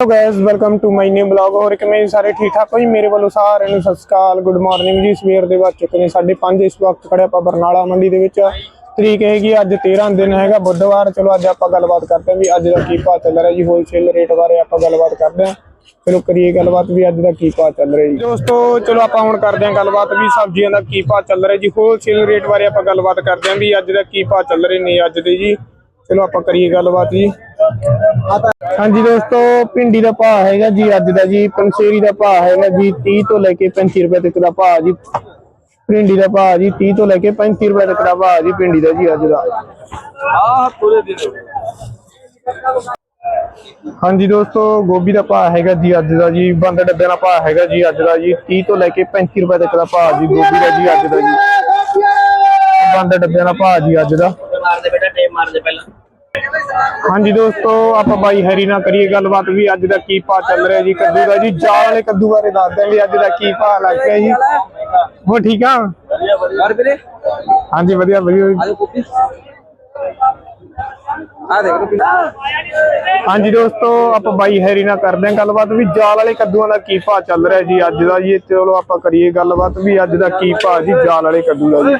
Hello guys welcome to my new blog ਹੋਰ ਕਿਵੇਂ ਸਾਰੇ ਠੀਕ ਠਾਕ ਹੋ ਜੀ? ਮੇਰੇ ਵੱਲੋਂ ਸਾਰਿਆਂ ਨੂੰ ਸਤਿ ਸ਼੍ਰੀ ਅਕਾਲ। ਗੁੱਡ ਮਾਰਨਿੰਗ ਜੀ। ਸਵੇਰ ਦੇ ਵੱਜ ਚੁੱਕੇ ਨੇ 5:30 ਇਸ ਵਕਤ ਖੜੇ ਆਪਾਂ ਬਰਨਾਲਾ ਮੰਡੀ ਦੇ ਵਿੱਚ। ਤਰੀਕ ਹੈਗੀ ਅੱਜ 13 ਦਿਨ ਹੈਗਾ ਬੁੱਧਵਾਰ। ਚਲੋ ਅੱਜ ਆਪਾਂ ਗੱਲਬਾਤ ਕਰਦੇ ਹਾਂ ਵੀ ਅੱਜ ਦਾ ਕੀ ਭਾਅ ਚੱਲ ਰਿਹਾ ਜੀ। ਹੋਲਸੇਲ ਰੇਟ ਬਾਰੇ ਆਪਾਂ ਗੱਲਬਾਤ ਕਰਦੇ ਹਾਂ। ਚਲੋ ਕਰੀਏ ਗੱਲਬਾਤ ਵੀ ਅੱਜ ਦਾ ਕੀ ਭਾਅ ਚੱਲ ਰਿਹਾ ਜੀ। ਦੋਸਤੋ, ਚਲੋ ਆਪਾਂ ਹੁਣ ਕਰਦੇ ਹਾਂ ਗੱਲਬਾਤ ਵੀ ਸਬਜ਼ੀਆਂ ਦਾ ਕੀ ਭਾਅ ਚੱਲ ਰਿਹਾ ਜੀ। ਹੋਲਸੇਲ ਰੇਟ ਬਾਰੇ ਆਪਾਂ ਗੱਲਬਾਤ ਕਰਦੇ ਹਾਂ ਵੀ ਅੱਜ ਦਾ ਕੀ ਭਾਅ ਚੱਲ ਰਹੇ ਨੇ ਅੱਜ ਦੇ ਜੀ। ਚਲੋ ਆਪਾਂ ਕਰੀਏ ਗੱਲਬਾਤ ਜੀ। ਹਾਂਜੀ ਦੋਸਤੋ, ਭਿੰਡੀ ਦਾ ਭਾਅ ਹੈਗਾ ਜੀ, ਅੱਜ ਦਾ ਜੀ ਪੰਸੇਰੀ ਦਾ ਭਾਅ ਹੈਗਾ ਜੀ 30 ਤੋਂ ਲੈ ਕੇ 35 ਰੁਪਏ ਤੱਕ ਦਾ ਭਾਅ ਜੀ। ਭਿੰਡੀ ਦਾ ਭਾਅ ਜੀ 30 ਤੋਂ ਲੈ ਕੇ 35 ਰੁਪਏ ਤੱਕ ਦਾ ਭਾਅ ਜੀ, ਭਿੰਡੀ ਦਾ ਜੀ ਅੱਜ ਦਾ। ਆਹ ਪੂਰੇ ਦਿਨ ਹਾਂਜੀ ਦੋਸਤੋ, ਗੋਭੀ ਦਾ ਭਾਅ ਹੈਗਾ ਜੀ, ਅੱਜ ਦਾ ਜੀ, ਬੰਦ ਡੱਬਿਆਂ ਦਾ ਭਾਅ ਹੈਗਾ ਜੀ, ਅੱਜ ਦਾ ਜੀ 30 ਤੋਂ ਲੈ ਕੇ 35 ਰੁਪਏ ਤੱਕ ਦਾ ਭਾਅ ਜੀ, ਗੋਭੀ ਦਾ ਜੀ, ਅੱਜ ਦਾ ਜੀ। ਬੰਦ ਡੱਬਿਆਂ ਦਾ ਭਾਅ ਜੀ, ਅੱਜ ਦਾ। ਮਾਰ ਦੇ ਬੇਟਾ ਟੇਪ ਮਾਰ ਦੇ ਪਹਿਲਾਂ। ਹਾਂਜੀ ਦੋਸਤੋ ਆਪਾਂ ਬਾਈ ਹੈਰੀ ਨਾਲ ਕਰੀਏ ਗੱਲਬਾਤ ਵੀ। ਅੱਜ ਦਾ ਕੀ ਭਾਅ ਚੱਲ ਰਿਹਾ ਜੀ ਕੱਦੂ ਦਾ ਜੀ? ਜਾਲ ਵਾਲੇ ਕੱਦੂ ਬਾਰੇ ਦੱਸਦੇ ਹਾਂ ਵੀ ਅੱਜ ਦਾ ਕੀ ਭਾਅ ਲੱਗ ਰਿਹਾ ਜੀ? ਹੋ ਠੀਕ ਆ? ਵਧੀਆ ਵੀਰੇ? ਹਾਂਜੀ ਵਧੀਆ ਵਧੀਆ ਆ ਦੇਖ ਹਾਂਜੀ ਦੋਸਤੋ ਆਪਾਂ ਬਾਈ ਹੈਰੀ ਨਾਲ ਕਰਦੇ ਹਾਂ ਗੱਲਬਾਤ ਵੀ। ਜਾਲ ਵਾਲੇ ਕੱਦੂਆਂ ਦਾ ਕੀ ਭਾਅ ਚੱਲ ਰਿਹਾ ਜੀ ਅੱਜ ਦਾ ਜੀ? ਚਲੋ ਆਪਾਂ ਕਰੀਏ ਗੱਲਬਾਤ ਵੀ। ਅੱਜ ਦਾ ਕੀ ਭਾਅ ਜੀ? ਜਾਲ ਵਾਲੇ ਕੱਦੂ ਦਾ ਜੀ।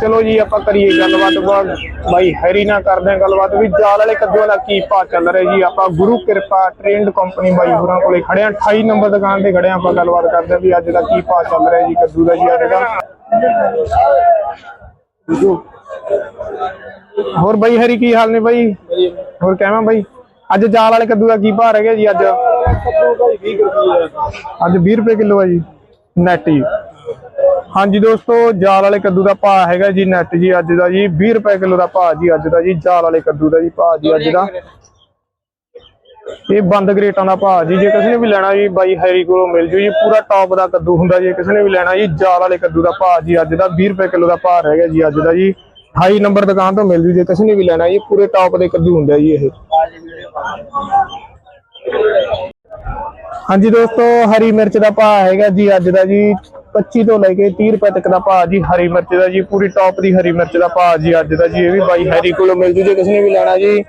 ਚਲੋ ਜੀ, ਆਪਾਂ ਕਰੀਏ ਗੱਲਬਾਤ ਬਾਅਦ ਬਾਈ ਹੈਰੀ ਨਾਲ ਕਰਦੇ ਹਾਂ ਗੱਲਬਾਤ। ਵੀ ਜਾਲ ਵਾਲੇ ਕੱਦੂਆਂ ਦਾ ਕੀ ਭਾਅ ਚੱਲ ਰਿਹਾ ਜੀ? ਆਪਾਂ ਗੁਰੂ ਕਿਰਪਾ ਟ੍ਰੇਨਡ ਕੰਪਨੀ ਬਾਈ ਹੋਰਾਂ ਕੋਲੇ ਖੜੇ ਹਾਂ। 28 ਨੰਬਰ ਦੁਕਾਨ ਤੇ ਖੜੇ ਹਾਂ, ਆਪਾਂ ਗੱਲਬਾਤ ਕਰਦੇ ਹਾਂ ਵੀ ਅੱਜ ਦਾ ਕੀ ਭਾਅ ਚੱਲ ਰਿਹਾ ਜੀ ਕੱਦੂ ਦਾ ਜੀ ਅੱਜ ਦਾ। ਹੋਰ ਬਾਈ ਹਰੀ, ਕੀ ਹਾਲ ਨੇ ਬਾਈ? ਹੋਰ ਕਹਿਵਾਂ ਬਾਈ? ਅੱਜ ਜਾਲ ਵਾਲੇ ਕੱਦੂ ਦਾ ਕੀ ਭਾਅ ਰਹਿ ਗਿਆ ਜੀ ਅੱਜ? ਅੱਜ 20 ਰੁਪਏ ਕਿਲੋ ਹੈ ਜੀ। ਨੈਟ ਜੀ ਹਾਂਜੀ ਦੋਸਤੋ ਜਾਲ ਵਾਲੇ ਕੱਦੂ ਦਾ ਭਾਅ ਹੈਗਾ ਜੀ ਨੈਟ ਜੀ ਅੱਜ ਦਾ ਜੀ 20 ਰੁਪਏ ਕਿਲੋ ਦਾ ਭਾਅ ਜੀ ਅੱਜ ਦਾ ਜੀ ਜਾਲ ਵਾਲੇ ਕੱਦੂ ਦਾ ਜੀ ਭਾਅ ਜੀ ਅੱਜ ਦਾ। ਇਹ ਬੰਦ ਗਰੇਟਾਂ ਦਾ ਭਾਅ ਜੀ ਜੇ ਕਿਸੇ ਨੇ ਵੀ ਲੈਣਾ ਜੀ ਬਾਈ ਹੈਰੀ ਕੋਲੋਂ ਮਿਲ ਜੂ ਜੀ ਪੂਰਾ ਟੌਪ ਦਾ ਕੱਦੂ ਹੁੰਦਾ ਜੀ ਕਿਸੇ ਨੇ ਵੀ ਲੈਣਾ ਜੀ ਜਾਲ ਵਾਲੇ ਕੱਦੂ ਦਾ ਭਾਅ ਜੀ ਅੱਜ ਦਾ 20 ਰੁਪਏ ਕਿਲੋ ਦਾ ਭਾਅ ਰਹਿ ਗਿਆ ਜੀ ਅੱਜ ਦਾ ਜੀ। 28 ਨੰਬਰ ਦੁਕਾਨ ਤੋਂ ਮਿਲ ਜੂ ਜੇ ਕਿਸੇ ਨੇ ਵੀ ਲੈਣਾ ਜੀ ਪੂਰੇ ਟੌਪ ਦੇ ਕੱਦੂ ਹੁੰਦਾ ਜੀ ਇਹ। ਹਾਂਜੀ ਦੋਸਤੋ ਹਰੀ ਮਿਰਚ ਦਾ ਭਾਅ ਹੈਗਾ ਜੀ ਅੱਜ ਦਾ ਜੀ 25 ਤੋਂ ਲੈ ਕੇ 30 ਰੁਪਏ ਤੱਕ ਦਾ ਭਾਅ ਜੀ, ਹਰੀ ਮਿਰਚ ਦਾ ਜੀ, ਪੂਰੀ ਟੌਪ ਦੀ ਹਰੀ ਮਿਰਚ ਦਾ ਭਾਅ ਜੀ ਅੱਜ ਦਾ ਜੀ, ਇਹ ਵੀ ਬਾਈ ਹੈਰੀ ਕੋਲੋਂ ਮਿਲ ਜੂ, ਜੇ ਕਿਸੇ ਨੇ ਵੀ ਲੈਣਾ ਜੀ।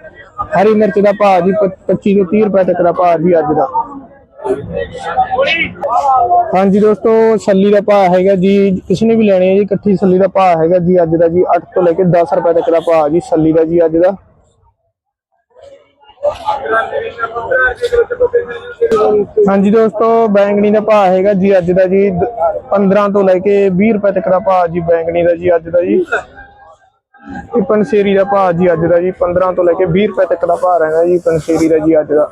ਹਰੀ ਮਿਰਚ ਦਾ ਭਾਅ ਜੀ 25 ਤੋਂ 30 ਰੁਪਏ ਤੱਕ ਦਾ ਭਾਅ ਜੀ ਅੱਜ ਦਾ। ਹਾਂਜੀ ਦੋਸਤੋ, ਛੱਲੀ ਦਾ ਭਾਅ ਹੈਗਾ ਜੀ, ਕਿਸੇ ਨੇ ਵੀ ਲੈਣੀ ਹੈ ਜੀ, ਇਕੱਠੀ ਛੱਲੀ ਦਾ ਭਾਅ ਹੈਗਾ ਜੀ ਅੱਜ ਦਾ ਜੀ 8 ਤੋਂ ਲੈ ਕੇ 10 ਰੁਪਏ ਤੱਕ ਦਾ ਭਾਅ ਜੀ, ਛੱਲੀ ਦਾ ਜੀ ਅੱਜ ਦਾ। ਹਾਂਜੀ ਦੋਸਤੋ, ਬੈਂਗਣੀ ਦਾ ਭਾਅ ਹੈਗਾ ਜੀ ਅੱਜ ਦਾ ਜੀ, ਦ- 15 ਤੋਂ ਲੈ ਕੇ 20 ਰੁਪਏ ਤੱਕ ਦਾ ਭਾਅ ਜੀ ਬੈਂਗਣੀ ਦਾ ਜੀ ਅੱਜ ਦਾ ਜੀ। ਇਹ ਪੰਸੇਰੀ ਦਾ ਭਾਅ ਜੀ ਅੱਜ ਦਾ ਜੀ 15 ਤੋਂ ਲੈ ਕੇ 20 ਰੁਪਏ ਤੱਕ ਦਾ ਭਾਅ ਰਹਿੰਦਾ ਜੀ ਪੰਸੇਰੀ ਦਾ ਜੀ ਅੱਜ ਦਾ।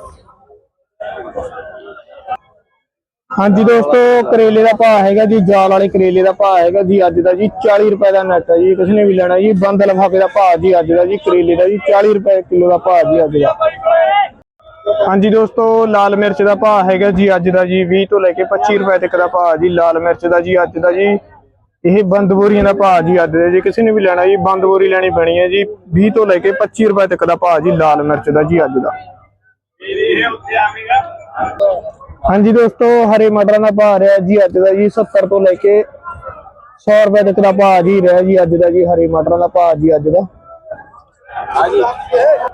ਹਾਂਜੀ ਦੋਸਤੋ, ਕਰੇਲੇ ਦਾ ਭਾਅ ਹੈਗਾ ਜੀ, ਜਾਲ ਵਾਲੇ ਕਰੇਲੇ ਦਾ ਭਾਅ ਹੈਗਾ ਜੀ, ਅੱਜ ਦਾ ਜੀ 40 ਰੁਪਏ ਦਾ ਨੈਟ ਹੈ ਜੀ ਕਿਸੇ ਨੇ ਵੀ ਲੈਣਾ ਜੀ ਬੰਦ ਲਫਾਫੇ ਦਾ ਭਾਅ ਜੀ ਅੱਜ ਦਾ ਜੀ, ਕਰੇਲੇ ਦਾ ਜੀ 40 ਰੁਪਏ ਕਿਲੋ ਦਾ ਭਾਅ ਜੀ ਅੱਜ ਦਾ। ਹਾਂਜੀ ਦੋਸਤੋ, ਲਾਲ ਮਿਰਚ ਦਾ ਭਾਅ ਹੈਗਾ ਜੀ ਅੱਜ ਦਾ ਜੀ 20 ਤੋਂ ਲੈ ਕੇ 25 ਰੁਪਏ ਤੱਕ ਦਾ ਭਾਅ ਜੀ, ਲਾਲ ਮਿਰਚ ਦਾ ਜੀ ਅੱਜ ਦਾ ਜੀ, ਇਹ ਬੰਦ ਬੋਰੀਆਂ ਦਾ ਭਾਅ ਜੀ ਅੱਜ ਦਾ ਜੀ ਕਿਸੇ ਨੇ ਵੀ ਲੈਣਾ ਜੀ, ਬੰਦ ਬੋਰੀ ਲੈਣੀ ਪੈਣੀ ਹੈ ਜੀ 20 ਤੋਂ ਲੈ ਕੇ 25 ਰੁਪਏ ਤੱਕ ਦਾ ਭਾਅ ਜੀ, ਲਾਲ ਮਿਰਚ ਦਾ ਜੀ ਅੱਜ ਦਾ। ਹਾਂਜੀ ਦੋਸਤੋ ਹਰੇ ਮਟਰਾਂ ਦਾ ਭਾਅ ਰਿਹਾ ਜੀ ਅੱਜ ਦਾ ਜੀ 70 ਤੋਂ ਲੈ ਕੇ 100 ਰੁਪਏ ਤੱਕ ਦਾ ਭਾਅ ਜੀ ਰਿਹਾ ਜੀ ਅੱਜ ਦਾ ਜੀ ਹਰੇ ਮਟਰਾਂ ਦਾ ਭਾਅ ਜੀ ਅੱਜ ਦਾ।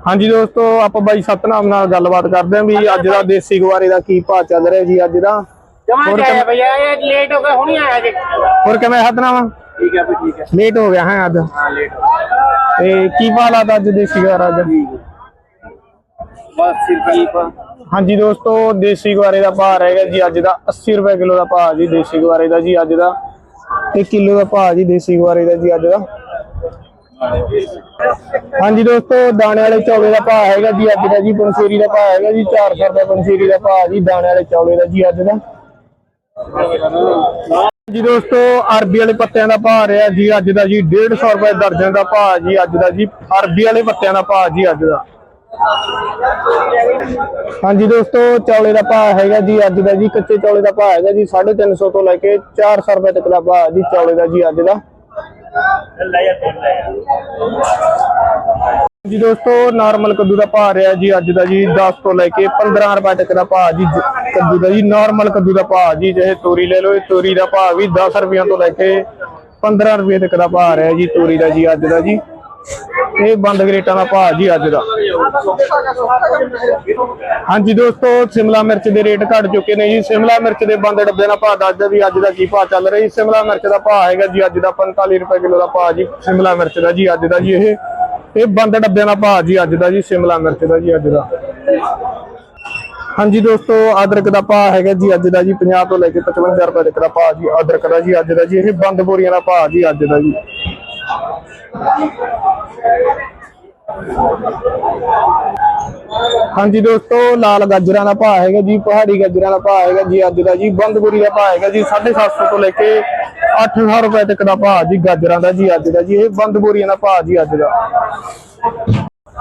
ਹਾਂਜੀ। ਦੋਸਤੋ ਆਪਾਂ ਬਾਈ ਸਤਨਾਮ ਨਾਲ ਗੱਲਬਾਤ ਕਰਦੇ ਹਾਂ ਵੀ ਅੱਜ ਦਾ ਦੇਸੀ ਗਵਾਰੇ ਦਾ ਕੀ ਭਾਅ ਚੱਲ ਰਿਹਾ ਜੀ ਅੱਜ ਦਾ। ਜਮਾ ਹੋਰ ਜਾਇਆ ਭਈਆ ਇਹ ਲੇਟ ਹੋ ਗਿਆ ਹੁਣੀ ਆਇਆ ਜੀ। ਹੋਰ ਕਿਵੇਂ ਸਤਨਾਮ? ਠੀਕ ਹੈ ਬਈ ਠੀਕ ਹੈ ਲੇਟ ਹੋ ਗਿਆ ਹੈ ਅੱਜ। ਹਾਂ ਲੇਟ ਤੇ ਕੀ ਭਾਅ ਲੱਗਦਾ ਅੱਜ ਦੇਸੀ ਗਵਾਰਾ ਅੱਜ? ਬਸ ਸਿਰ ਕੀ ਪਾ ਹਾਂਜੀ ਦੋਸਤੋ, ਦੇਸੀ ਗੁਆਰੇ ਦਾ ਭਾਅ ਰਹੇਗਾ ਜੀ ਅੱਜ ਦਾ 80 ਰੁਪਏ ਕਿਲੋ ਦਾ ਭਾਅ ਜੀ, ਦੇਸੀ ਗੁਆਰੇ ਦਾ ਜੀ ਅੱਜ ਦਾ। ਤੇ ਕਿਲੋ ਦਾ ਭਾਅ ਜੀ, ਦੇਸੀ ਗਵਾਰੇ ਦਾ ਜੀ ਅੱਜ ਦਾ। ਹਾਂਜੀ ਦੋਸਤੋ, ਦਾਣੇ ਵਾਲੇ ਚੌਲੇ ਦਾ ਭਾਅ ਹੈਗਾ ਜੀ ਅੱਜ ਦਾ ਜੀ, ਪੰਸੇਰੀ ਦਾ ਭਾਅ ਹੈਗਾ ਜੀ 400 ਰੁਪਏ ਪੰਸੇਰੀ ਦਾ ਭਾਅ ਜੀ, ਦਾਣੇ ਵਾਲੇ ਚੌਲੇ ਦਾ ਜੀ ਅੱਜ ਦਾ। ਜੀ ਦੋਸਤੋ, ਅਰਬੀ ਵਾਲੇ ਪੱਤਿਆਂ ਦਾ ਭਾਅ ਰਿਹਾ ਜੀ ਅੱਜ ਦਾ ਜੀ 150 ਰੁਪਏ ਦਰਜਨ ਦਾ ਭਾਅ ਜੀ ਅੱਜ ਦਾ ਜੀ, ਅਰਬੀ ਵਾਲੇ ਪੱਤਿਆਂ ਦਾ ਭਾਅ ਜੀ ਅੱਜ ਦਾ। ਹਾਂਜੀ ਦੋਸਤੋ, ਚੌਲੇ ਦਾ ਭਾਅ ਹੈਗਾ ਜੀ, ਅੱਜ ਦਾ ਜੀ, ਕੱਚੇ ਚੌਲੇ ਦਾ ਭਾਅ ਹੈਗਾ ਜੀ 350 ਤੋਂ ਲੈ ਕੇ 400 ਰੁਪਏ ਤੱਕ ਦਾ ਭਾਅ ਜੀ ਚੌਲੇ ਦਾ ਜੀ ਅੱਜ ਦਾ। ਜੀ ਦੋਸਤੋ ਨਾਰਮਲ ਕੱਦੂ ਦਾ ਭਾਅ ਰਿਹਾ ਜੀ ਅੱਜ ਦਾ ਜੀ 10 ਤੋਂ ਲੈ ਕੇ 15 ਰੁਪਏ ਤੱਕ ਦਾ ਭਾਅ ਜੀ ਕੱਦੂ ਦਾ ਜੀ ਨਾਰਮਲ ਕੱਦੂ ਦਾ ਭਾਅ ਜੀ ਜੇ ਤੋਰੀ ਲੈ ਲਓ, ਇਹ ਤੋਰੀ ਦਾ ਭਾਅ ਵੀ 10 ਰੁਪਏ ਤੋਂ ਲੈ ਕੇ 15 ਰੁਪਏ ਤੱਕ ਦਾ ਭਾਅ ਰਿਹਾ ਜੀ, ਤੋਰੀ ਦਾ ਜੀ ਅੱਜ ਦਾ ਜੀ। ਇਹ ਬੰਦ ਗਰੇਟਾਂ ਦਾ ਭਾਅ ਜੀ ਅੱਜ ਦਾ। ਹਾਂਜੀ ਦੋਸਤੋ, ਸ਼ਿਮਲਾ ਮਿਰਚ ਦੇ ਰੇਟ ਘਟ ਚੁੱਕੇ ਨੇ ਜੀ। ਸ਼ਿਮਲਾ ਮਿਰਚ ਦੇ ਬੰਦ ਡੱਬੇ ਦਾ ਭਾਅ ਦੱਸਦੇ ਵੀ ਅੱਜ ਦਾ ਕੀ ਭਾਅ ਚੱਲ ਰਿਹਾ ਜੀ। ਸ਼ਿਮਲਾ ਮਿਰਚ ਦਾ ਭਾਅ ਹੈਗਾ ਜੀ ਅੱਜ ਦਾ 45 ਰੁਪਏ ਕਿਲੋ ਦਾ ਭਾਅ ਜੀ। ਸ਼ਿਮਲਾ ਮਿਰਚ ਦਾ ਜੀ ਅੱਜ ਦਾ ਜੀ ਇਹ। ਇਹ ਬੰਦ ਡੱਬਿਆਂ ਦਾ ਭਾਅ ਜੀ ਅੱਜ ਦਾ ਜੀ, ਸ਼ਿਮਲਾ ਮਿਰਚ ਦਾ ਜੀ ਅੱਜ ਦਾ। ਹਾਂਜੀ ਦੋਸਤੋ, ਅਦਰਕ ਦਾ ਭਾਅ ਹੈਗਾ ਜੀ ਅੱਜ ਦਾ ਜੀ 50 ਤੋਂ ਲੈ ਕੇ 55 ਰੁਪਏ ਤੱਕ ਦਾ ਭਾਅ ਜੀ, ਅਦਰਕ ਦਾ ਜੀ ਅੱਜ ਦਾ ਜੀ। ਇਹ ਬੰਦ ਬੋਰੀਆਂ ਦਾ ਭਾਅ ਜੀ ਅੱਜ ਦਾ ਜੀ। ਹਾਂਜੀ ਦੋਸਤੋ ਲਾਲ ਗਾਜਰਾਂ ਦਾ ਭਾਅ ਹੈਗਾ ਜੀ ਪਹਾੜੀ ਗਾਜਰਾਂ ਦਾ ਭਾਅ ਹੈਗਾ ਜੀ ਅੱਜ ਦਾ ਜੀ ਬੰਦਪੁਰੀ ਦਾ ਭਾਅ ਹੈਗਾ ਜੀ 750 ਤੋਂ ਲੈ ਕੇ 800 ਰੁਪਏ ਤੱਕ ਦਾ ਭਾਅ ਜੀ ਗਾਜਰਾਂ ਦਾ ਜੀ ਅੱਜ ਦਾ ਜੀ ਇਹ ਬੰਦਪੁਰੀਆਂ ਦਾ ਭਾਅ ਜੀ ਅੱਜ ਦਾ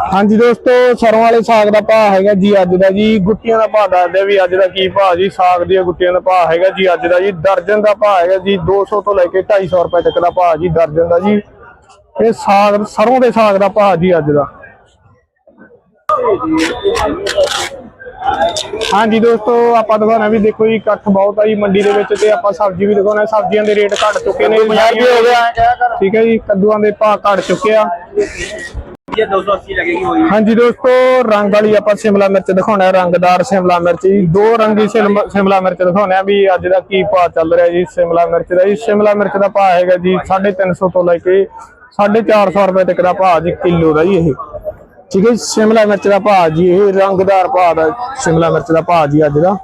ਹਾਂਜੀ ਦੋਸਤੋ ਸਰੋਂ ਵਾਲੇ ਸਾਗ ਦਾ ਭਾਅ ਹੈਗਾ ਜੀ ਅੱਜ ਦਾ ਜੀ ਗੁੱਟੀਆਂ ਦਾ ਭਾਅ ਦੱਸਦੇ ਵੀ ਅੱਜ ਦਾ ਕੀ ਭਾਅ ਜੀ ਸਾਗ ਦੀਆਂ ਗੁੱਟੀਆਂ ਦਾ ਭਾਅ ਹੈਗਾ ਜੀ ਅੱਜ ਦਾ ਜੀ ਦਰਜਨ ਦਾ ਭਾਅ ਹੈਗਾ ਜੀ 200 ਤੋਂ ਲੈ ਕੇ 250 ਰੁਪਏ ਤੱਕ ਦਾ ਭਾਅ ਜੀ ਦਰਜਨ ਦਾ ਜੀ ਇਹ ਸਾਗ ਸਰੋਂ ਦੇ ਸਾਗ ਦਾ ਭਾਅ ਜੀ ਅੱਜ ਦਾ। ਹਾਂਜੀ ਦੋਸਤੋ ਆਪਾਂ ਦਿਖਾਉਣਾ ਵੀ ਦੇਖੋ ਜੀ ਇਕੱਠ ਬਹੁਤ ਆ ਜੀ ਮੰਡੀ ਦੇ ਵਿੱਚ ਤੇ ਆਪਾਂ ਸਬਜ਼ੀ ਵੀ ਦਿਖਾਉਣਾ ਸਬਜ਼ੀਆਂ ਦੇ ਰੇਟ ਘਟ ਚੁੱਕੇ ਨੇ 50 ਰੁਪਏ ਹੋ ਗਿਆ ਠੀਕ ਹੈ ਜੀ ਕੱਦੂਆਂ ਦੇ ਭਾਅ ਘਟ ਚੁੱਕੇ ਆ। ਹਾਂਜੀ ਦੋਸਤੋ ਰੰਗ ਵਾਲੀ ਆਪਾਂ ਸ਼ਿਮਲਾ ਮਿਰਚ ਦਿਖਾਉਣਾ ਰੰਗਦਾਰ ਸ਼ਿਮਲਾ ਮਿਰਚ ਜੀ। ਦੋ ਰੰਗੀ ਸ਼ਿਮਲਾ ਮਿਰਚ ਦਿਖਾਉਣਾ ਵੀ ਅੱਜ ਦਾ ਕੀ ਭਾਅ ਚੱਲ ਰਿਹਾ ਜੀ ਸ਼ਿਮਲਾ ਮਿਰਚ ਦਾ ਜੀ। ਸ਼ਿਮਲਾ ਮਿਰਚ ਦਾ ਭਾਅ ਹੈਗਾ ਜੀ 350 ਤੋਂ ਲੈ ਕੇ 450 ਰੁਪਏ ਤੱਕ ਦਾ ਭਾਅ ਜੀ, ਕਿਲੋ ਦਾ ਜੀ ਇਹ। ਠੀਕ ਹੈ ਸ਼ਿਮਲਾ ਮਿਰਚ ਦਾ ਭਾਅ ਜੀ, ਇਹ ਰੰਗਦਾਰ ਭਾਅ ਦਾ ਸ਼ਿਮਲਾ ਮਿਰਚ ਦਾ ਭਾਅ ਜੀ ਅੱਜ ਦਾ।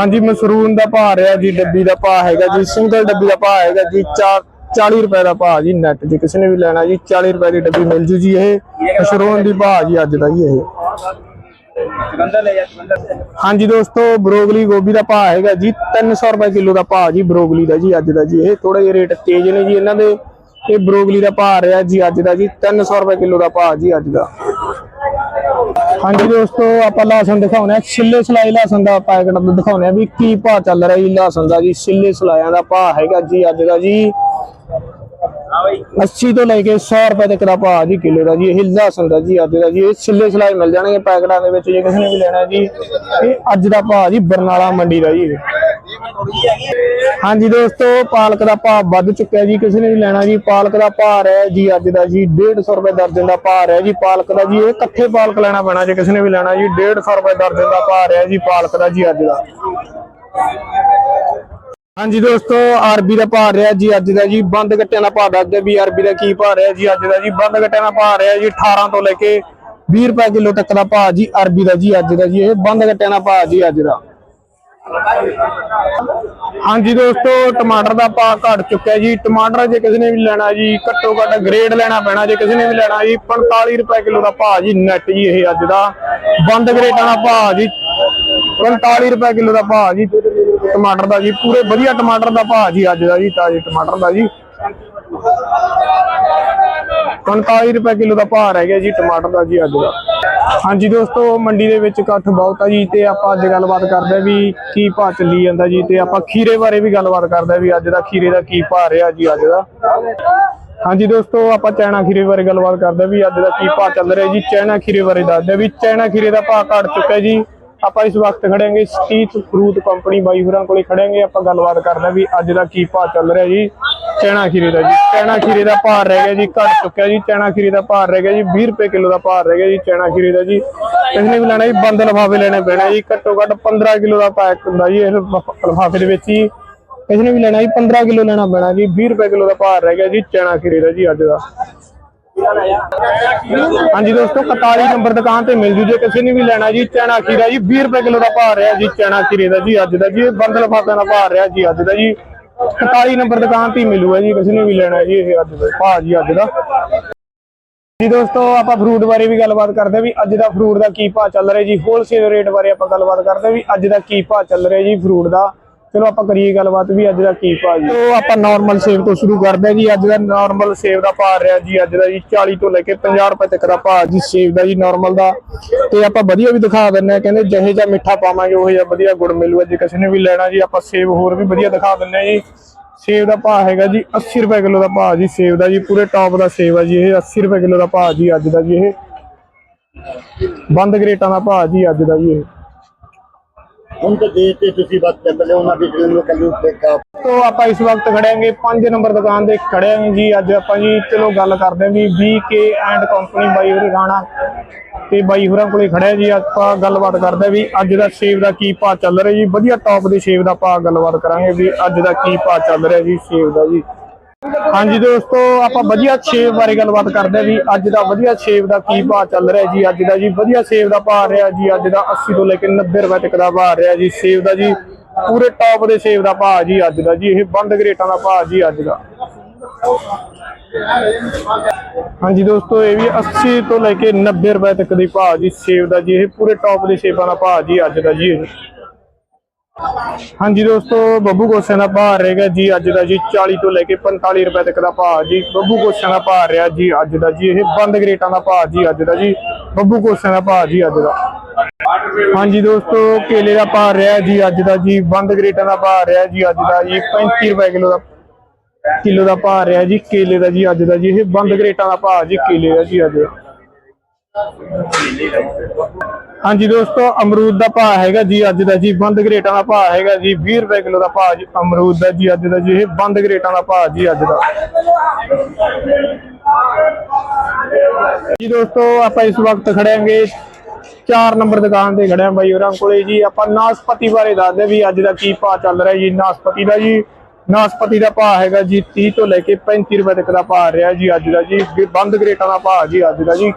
ਹਾਂਜੀ ਮਸਰੂਨ ਦਾ ਭਾਅ ਰਿਹਾ ਜੀ, ਡੱਬੀ ਦਾ ਭਾਅ ਹੈਗਾ ਜੀ, ਸਿੰਗਲ ਡੱਬੀ ਦਾ ਭਾਅ ਹੈਗਾ ਜੀ 4 40 ਰੁਪਏ ਦਾ ਭਾਅ ਜੀ ਨੈਟ ਜੀ। ਕਿਸੇ ਨੇ ਵੀ ਲੈਣਾ ਜੀ 40 ਰੁਪਏ ਦੀ ਡੱਬੀ ਮਿਲ ਜੂ ਜੀ ਇਹ। ਮਸ਼ਰੂਮ ਦੀ ਭਾਅ ਜੀ ਅੱਜ ਦਾ ਜੀ ਇਹ। ਹਾਂਜੀ ਦੋਸਤੋ, ਬਰੋਗਲੀ ਗੋਭੀ ਦਾ ਭਾਅ ਹੈਗਾ ਜੀ 300 ਰੁਪਏ ਕਿਲੋ ਦਾ ਭਾਅ ਜੀ, ਬਰੋਗਲੀ ਦਾ ਜੀ, ਅੱਜ ਦਾ ਜੀ। ਇਹ ਥੋੜਾ ਜਿਹਾ ਰੇਟ ਤੇਜ਼ ਨੇ ਜੀ ਇਹਨਾਂ ਦੇ। ਇਹ ਬਰੋਗਲੀ ਦਾ ਭਾਅ ਰਿਹਾ ਜੀ, ਅੱਜ ਦਾ ਜੀ 300 ਰੁਪਏ ਕਿਲੋ ਦਾ ਭਾਅ ਜੀ, ਅੱਜ ਦਾ। ਹਾਂਜੀ ਦੋਸਤੋ, ਆਪਾਂ ਲਾਸਨ ਦਿਖਾਉਣਾ ਛਿੱਲੇ ਸਲਾਈ ਲਾਸਨ ਦਾ ਪੈਕਟ ਦਿਖਾਉਣਾ ਵੀ ਕੀ ਭਾਅ ਚੱਲ ਰਿਹਾ ਜੀ ਲਾਸਨ ਦਾ ਜੀ। ਛਿੱਲੇ ਸਲਾਈਆਂ ਦਾ ਭਾਅ ਹੈਗਾ ਜੀ, ਅੱਜ ਦਾ ਜੀ। 80 ਤੋਂ ਲੈ ਕੇ 100 ਰੁਪਏ ਤੱਕ ਦਾ ਭਾਅ ਜੀ, ਕਿਲੋ ਦਾ ਜੀ, ਇਹ ਲਸਣ ਦਾ ਜੀ ਅੱਜ ਦਾ ਜੀ, ਇਹ ਛਿੱਲੇ ਸਲਾਈ ਮਿਲ ਜਾਣਗੇ ਪੈਕਟਾਂ ਦੇ ਵਿੱਚ, ਜੇ ਕਿਸੇ ਨੇ ਵੀ ਲੈਣਾ ਜੀ। ਇਹ ਅੱਜ ਦਾ ਭਾਅ ਜੀ, ਬਰਨਾਲਾ ਮੰਡੀ ਦਾ ਜੀ ਹਾਂਜੀ ਦੋਸਤੋ, ਪਾਲਕ ਦਾ ਭਾਅ ਵੱਧ ਚੁੱਕਿਆ ਜੀ, ਕਿਸੇ ਨੇ ਵੀ ਲੈਣਾ ਜੀ, ਪਾਲਕ ਦਾ ਭਾਅ ਹੈ ਜੀ ਅੱਜ ਦਾ ਜੀ 150 ਰੁਪਏ ਦਰਜਨ ਦਾ ਭਾਅ ਹੈ ਜੀ, ਪਾਲਕ ਦਾ ਜੀ, ਇਹ ਇਕੱਠੇ ਪਾਲਕ ਲੈਣਾ ਪੈਣਾ, ਜੇ ਕਿਸੇ ਨੇ ਵੀ ਲੈਣਾ ਜੀ 150 ਰੁਪਏ ਦਰਜਨ ਦਾ ਭਾਅ ਹੈ ਜੀ, ਪਾਲਕ ਦਾ ਜੀ ਅੱਜ ਦਾ। ਹਾਂਜੀ ਦੋਸਤੋ, ਆਰਬੀ ਦਾ ਭਾਅ ਰਿਹਾ ਜੀ, ਅੱਜ ਦਾ ਜੀ ਬੰਦ ਗੱਟਿਆਂ ਦਾ ਭਾਅ ਦੱਸਦੇ ਵੀ ਆਰਬੀ ਦਾ ਕੀ ਭਾਅ ਰਿਹਾ ਜੀ, ਅੱਜ ਦਾ ਜੀ ਬੰਦ ਗੱਟਿਆਂ ਦਾ ਭਾਅ ਰਿਹਾ ਜੀ 18 ਤੋਂ ਲੈ ਕੇ 20 ਰੁਪਏ ਕਿਲੋ ਤੱਕ ਦਾ ਭਾਅ ਜੀ ਅਰਬੀ ਦਾ ਜੀ, ਅੱਜ ਦਾ ਜੀ, ਇਹ ਬੰਦ ਗੱਟਿਆਂ ਦਾ ਭਾਅ ਜੀ, ਅੱਜ ਦਾ। ਹਾਂਜੀ ਦੋਸਤੋ, ਟਮਾਟਰ ਦਾ ਭਾਅ ਘਟ ਚੁੱਕਿਆ ਜੀ, ਟਮਾਟਰ ਜੇ ਕਿਸੇ ਨੇ ਵੀ ਲੈਣਾ ਜੀ, ਘੱਟੋ ਘੱਟ ਗ੍ਰੇਡ ਲੈਣਾ ਪੈਣਾ, ਜੇ ਕਿਸੇ ਨੇ ਵੀ ਲੈਣਾ ਜੀ 45 ਰੁਪਏ ਕਿਲੋ ਦਾ ਭਾਅ ਜੀ ਨੈਟ ਜੀ ਇਹ ਅੱਜ ਦਾ। ਬੰਦ ਗ੍ਰੇਡਾਂ ਦਾ ਭਾਅ ਜੀ 45 ਰੁਪਏ ਕਿਲੋ ਦਾ ਭਾਅ ਜੀ, ਟਮਾਟਰ ਦਾ ਜੀ, ਪੂਰੇ ਵਧੀਆ ਟਮਾਟਰ ਦਾ ਭਾਅ ਜੀ ਅੱਜ ਦਾ ਜੀ, ਤਾਜ਼ੇ ਟਮਾਟਰ ਦਾ ਜੀ। 45 ਰੁਪਏ ਕਿਲੋ ਦਾ ਭਾਅ ਰਹਿ ਗਿਆ ਜੀ, ਟਮਾਟਰ ਦਾ ਜੀ ਅੱਜ ਦਾ। ਹਾਂਜੀ ਦੋਸਤੋ, ਮੰਡੀ ਦੇ ਵਿੱਚ ਇਕੱਠ ਬਹੁਤ ਆ ਜੀ, ਤੇ ਆਪਾਂ ਅੱਜ ਗੱਲਬਾਤ ਕਰਦੇ ਆ ਵੀ ਕੀ ਭਾਅ ਚੱਲੀ ਜਾਂਦਾ ਜੀ, ਤੇ ਆਪਾਂ ਖੀਰੇ ਬਾਰੇ ਵੀ ਗੱਲਬਾਤ ਕਰਦੇ ਆ ਵੀ ਅੱਜ ਦਾ ਖੀਰੇ ਦਾ ਕੀ ਭਾਅ ਰਿਹਾ ਜੀ ਅੱਜ ਦਾ। ਹਾਂਜੀ ਦੋਸਤੋ, ਆਪਾਂ ਚੈਨਾ ਖੀਰੇ ਬਾਰੇ ਗੱਲਬਾਤ ਕਰਦੇ ਆ ਵੀ ਅੱਜ ਦਾ ਕੀ ਭਾਅ ਚੱਲ ਰਿਹਾ ਜੀ ਚੈਨਾ ਖੀਰੇ ਬਾਰੇ ਦੱਸਦੇ ਆ ਵੀ ਚੈਨਾ ਖੀਰੇ ਦਾ ਭਾਅ ਘਟ ਚੁੱਕਾ ਜੀ। ਆਪਾਂ ਇਸ ਵਕਤ ਖੜਾਂਗੇ ਸਟੀਚ ਫਰੂਟ ਕੰਪਨੀ ਬਾਈ ਹੋਰਾਂ ਕੋਲੇ ਖੜਾਂਗੇ ਆਪਾਂ ਗੱਲਬਾਤ ਕਰਦੇ ਵੀ ਅੱਜ ਦਾ ਕੀ ਭਾਅ ਚੱਲ ਰਿਹਾ ਜੀ। ਚੈਨਾ ਖੀਰੇ ਦਾ ਜੀ। ਚੈਨਾ ਖੀਰੇ ਦਾ ਭਾਅ ਰਹਿ ਗਿਆ ਜੀ, ਘਟ ਚੁੱਕਿਆ ਜੀ। ਚੈਨਾ ਖੀਰੇ ਦਾ ਭਾਅ ਰਹਿ ਗਿਆ ਜੀ 20 ਰੁਪਏ ਕਿਲੋ ਦਾ ਭਾਅ ਰਹਿ ਗਿਆ ਜੀ ਚੈਨਾ ਖੀਰੇ ਦਾ ਜੀ। ਕਿਸੇ ਨੇ ਵੀ ਲੈਣਾ ਜੀ, ਬੰਦ ਲਫਾਫੇ ਲੈਣੇ ਪੈਣਾ ਜੀ। ਘੱਟੋ ਘੱਟ 15 ਕਿਲੋ ਦਾ ਪੈਕ ਹੁੰਦਾ ਜੀ ਇਹ ਲਫਾਫੇ ਦੇ ਵਿੱਚ ਹੀ ਕਿਸੇ ਨੇ ਵੀ ਲੈਣਾ ਜੀ 15 ਕਿਲੋ ਲੈਣਾ ਪੈਣਾ ਜੀ 20 ਰੁਪਏ ਕਿਲੋ ਦਾ ਭਾਅ ਰਹਿ ਗਿਆ ਜੀ ਚੈਨਾ ਖੀਰੇ ਦਾ ਜੀ ਅੱਜ ਦਾ। ਹਾਂਜੀ ਦੋਸਤੋ 41 ਨੰਬਰ ਦੁਕਾਨ ਤੇ ਮਿਲ ਜੂ। ਜੇ ਕਿਸੇ ਨੇ ਵੀ ਲੈਣਾ ਜੀ, ਚੈਨਾ ਖੀਰਾ ਜੀ 20 ਰੁਪਏ ਕਿਲੋ ਦਾ ਭਾਅ ਰਿਹਾ ਜੀ, ਚੈਨਾ ਖੀਰੇ ਦਾ ਜੀ, ਅੱਜ ਦਾ ਜੀ, ਇਹ ਬੰਦ ਦਾ ਭਾਅ ਰਿਹਾ ਜੀ, ਅੱਜ ਦਾ ਜੀ। 41 ਨੰਬਰ ਦੁਕਾਨ ਤੇ ਮਿਲੂਗਾ ਜੀ, ਕਿਸੇ ਨੇ ਵੀ ਲੈਣਾ ਜੀ, ਇਹ ਅੱਜ ਦਾ ਭਾਅ ਜੀ, ਅੱਜ ਦਾ। ਜੀ ਦੋਸਤੋ, ਆਪਾਂ ਫਰੂਟ ਬਾਰੇ ਵੀ ਗੱਲਬਾਤ ਕਰਦੇ ਵੀ ਅੱਜ ਦਾ ਫਰੂਟ ਦਾ ਕੀ ਭਾਅ ਚੱਲ ਰਿਹਾ ਜੀ ਹੋਲਸੇਲ ਰੇਟ ਬਾਰੇ ਆਪਾਂ ਗੱਲਬਾਤ ਕਰਦੇ ਵੀ ਅੱਜ ਦਾ ਕੀ ਭਾਅ ਚੱਲ ਰਿਹਾ ਜੀ, ਫਰੂਟ ਦਾ। ਚਲੋ ਆਪਾਂ ਕਰੀਏ ਗੱਲਬਾਤ ਵੀ ਅੱਜ ਦਾ ਕੀ ਭਾਅ ਜੀ। ਤੋਂ ਆਪਾਂ ਨਾਰਮਲ ਸੇਬ ਤੋਂ ਸ਼ੁਰੂ ਕਰਦੇ ਹਾਂ ਜੀ, ਅੱਜ ਦਾ ਨਾਰਮਲ ਸੇਬ ਦਾ ਭਾਅ ਰਿਹਾ ਜੀ, ਅੱਜ ਦਾ ਜੀ 40 ਤੋਂ ਲੈ ਕੇ 50 ਰੁਪਏ ਤੱਕ ਦਾ ਭਾਅ ਜੀ ਸੇਬ ਦਾ ਜੀ ਨਾਰਮਲ ਦਾ। ਤੇ ਆਪਾਂ ਵਧੀਆ ਵੀ ਦਿਖਾ ਦਿੰਨੇ ਆ ਕਹਿੰਦੇ ਜਿਹੇ ਜਿਹਾ ਮਿੱਠਾ ਪਾਵਾਂਗੇ, ਉਹ ਜਿਹਾ ਵਧੀਆ ਗੁੜ ਮਿਲੂਗਾ, ਜੇ ਕਿਸੇ ਨੇ ਵੀ ਲੈਣਾ ਜੀ, ਆਪਾਂ ਸੇਬ ਹੋਰ ਵੀ ਵਧੀਆ ਦਿਖਾ ਦਿੰਨੇ ਆ ਜੀ। ਸੇਬ ਦਾ ਭਾਅ ਹੈਗਾ ਜੀ 80 ਰੁਪਏ ਕਿਲੋ ਦਾ ਭਾਅ ਜੀ ਸੇਬ ਦਾ ਜੀ, ਪੂਰੇ ਟੌਪ ਦਾ ਸੇਬ ਆ ਜੀ ਇਹ 80 ਰੁਪਏ ਕਿਲੋ ਦਾ ਭਾਅ ਜੀ ਅੱਜ ਦਾ ਜੀ ਇਹ। ਬੰਦ ਗ੍ਰੇਟਾਂ ਦਾ ਭਾਅ ਜੀ ਅੱਜ ਦਾ ਜੀ ਇਹ। ਹੁਣ ਤਾਂ ਦੇਸ਼ ਤੇ ਤੁਸੀਂ ਬਸ ਚੱਲੇ ਉਹਨਾਂ ਦੀ ਟ੍ਰੇਨ ਨੂੰ ਦੇਖਾ ਤੋਂ ਆਪਾਂ ਇਸ ਵਕਤ ਖੜੇ ਆਂਗੇ 5 ਨੰਬਰ ਦੁਕਾਨ ਤੇ ਖੜੇ ਆਂ ਜੀ। ਅੱਜ ਆਪਾਂ ਜੀ ਚਲੋ ਗੱਲ ਕਰਦੇ ਆਂ ਵੀ BK ਐਂਡ ਕੰਪਨੀ ਬਾਈ ਹੋਰੀ ਰਾਣਾ ਤੇ ਬਾਈ ਹੋਰਾਂ ਕੋਲੇ ਖੜੇ ਜੀ। ਆਪਾਂ ਗੱਲਬਾਤ ਕਰਦੇ ਵੀ ਅੱਜ ਦਾ ਸੇਬ ਦਾ ਕੀ ਭਾਅ ਚੱਲ ਰਿਹਾ ਜੀ। ਵਧੀਆ ਟੌਪ ਦੇ ਸੇਬ ਦਾ ਭਾਅ ਗੱਲਬਾਤ ਕਰਾਂਗੇ ਵੀ ਅੱਜ ਦਾ ਕੀ ਭਾਅ ਚੱਲ ਰਿਹਾ ਜੀ, ਸੇਬ ਦਾ ਜੀ। ਹਾਂਜੀ ਦੋਸਤੋ, ਆਪਾਂ ਵਧੀਆ ਸੇਬ ਬਾਰੇ ਗੱਲਬਾਤ ਕਰਦੇ ਆਂ ਵੀ ਅੱਜ ਦਾ ਵਧੀਆ ਸੇਬ ਦਾ ਕੀ ਭਾਅ ਚੱਲ ਰਿਹਾ ਜੀ? ਅੱਜ ਦਾ ਜੀ ਵਧੀਆ ਸੇਬ ਦਾ ਭਾਅ ਰਿਹਾ ਜੀ। ਅੱਜ ਦਾ 80 ਤੋਂ ਲੈ ਕੇ 90 ਰੁਪਏ ਤੱਕ ਦਾ ਭਾਅ ਰਿਹਾ ਜੀ। ਸੇਬ ਦਾ ਜੀ ਪੂਰੇ ਟੌਪ ਦੇ ਸੇਬ ਦਾ ਭਾਅ ਜੀ ਅੱਜ ਦਾ ਜੀ। ਇਹ ਬੰਦ ਗਰੇਟਾਂ ਦਾ ਭਾਅ ਜੀ ਅੱਜ ਦਾ। ਹਾਂਜੀ ਦੋਸਤੋ, ਇਹ ਵੀ 80 ਤੋਂ ਲੈ ਕੇ 90 ਰੁਪਏ ਤੱਕ ਦੀ ਭਾਅ ਜੀ ਸੇਬ ਦਾ ਜੀ। ਇਹ ਪੂਰੇ ਟੌਪ ਦੇ ਸੇਬਾਂ ਦਾ ਭਾਅ ਜੀ ਅੱਜ ਦਾ ਜੀ। ਹਾਂਜੀ ਦੋਸਤੋ, ਬੱਬੂ ਗੋਸਿਆਂ ਦਾ ਭਾਅ ਰਹੇਗਾ ਜੀ, ਅੱਜ ਦਾ ਜੀ 40 ਤੋਂ ਲੈ ਕੇ 45 ਰੁਪਏ ਤੱਕ ਦਾ ਭਾਅ ਜੀ। ਬੱਬੂ ਗੋਸਿਆਂ ਦਾ ਭਾਅ ਰਿਹਾ ਜੀ, ਅੱਜ ਦਾ ਜੀ, ਇਹ ਬੰਦ ਗਰੇਟਾਂ ਦਾ ਭਾਅ ਜੀ, ਅੱਜ ਦਾ ਜੀ। ਬੱਬੂ ਗੋਸਿਆਂ ਦਾ ਭਾਅ ਜੀ, ਅੱਜ ਦਾ। ਹਾਂਜੀ ਦੋਸਤੋ, ਕੇਲੇ ਦਾ ਭਾਅ ਰਿਹਾ ਜੀ, ਅੱਜ ਦਾ ਜੀ, ਬੰਦ ਗਰੇਟਾਂ ਦਾ ਭਾਅ ਰਿਹਾ ਜੀ, ਅੱਜ ਦਾ ਜੀ 35 ਰੁਪਏ ਕਿਲੋ ਦਾ ਕਿਲੋ ਦਾ ਭਾਅ ਰਿਹਾ ਜੀ, ਕੇਲੇ ਦਾ ਜੀ, ਅੱਜ ਦਾ ਜੀ, ਇਹ ਬੰਦ ਗਰੇਟਾਂ ਦਾ ਭਾਅ ਜੀ, ਕੇਲੇ ਦਾ ਜੀ, ਅੱਜ। ਦਾ ਹਾਂਜੀ ਦੋਸਤੋ, ਅਮਰੂਦ ਦਾ ਭਾਅ ਹੈਗਾ ਜੀ ਅੱਜ ਦਾ ਜੀ, ਬੰਦ ਗਰੇਟਾਂ ਦਾ ਭਾਅ ਹੈਗਾ ਜੀ 20 ਰੁਪਏ ਕਿਲੋ ਦਾ ਭਾਅ ਜੀ, ਅਮਰੂਦ ਦਾ ਜੀ ਅੱਜ ਦਾ ਜੀ, ਇਹ ਬੰਦ ਗਰੇਟਾਂ ਦਾ ਭਾਅ ਜੀ ਅੱਜ ਦਾ। ਜੀ ਦੋਸਤੋ, ਆਪਾਂ ਇਸ ਵਕਤ ਖੜਿਆਂਗੇ 4 ਨੰਬਰ ਦੁਕਾਨ ਤੇ ਖੜਿਆ ਬਾਈ ਹੋਰਾਂ ਕੋਲੇ ਜੀ। ਆਪਾਂ ਨਾਸਪਤੀ ਬਾਰੇ ਦੱਸਦੇ ਵੀ ਅੱਜ ਦਾ ਕੀ ਭਾਅ ਚੱਲ ਰਿਹਾ ਜੀ, ਨਾਸਪਤੀ ਦਾ ਜੀ। ਨਾਸਪਤੀ ਦਾ ਭਾਅ ਹੈਗਾ ਜੀ 30 ਤੋਂ ਲੈ ਕੇ 35 ਰੁਪਏ ਤੱਕ ਦਾ ਭਾਅ ਰਿਹਾ ਜੀ ਅੱਜ ਦਾ ਜੀ ਬੰਦ ਗਰੇਟਾਂ ਦਾ ਭਾਅ ਜੀ ਅੱਜ ਦਾ ਜੀ।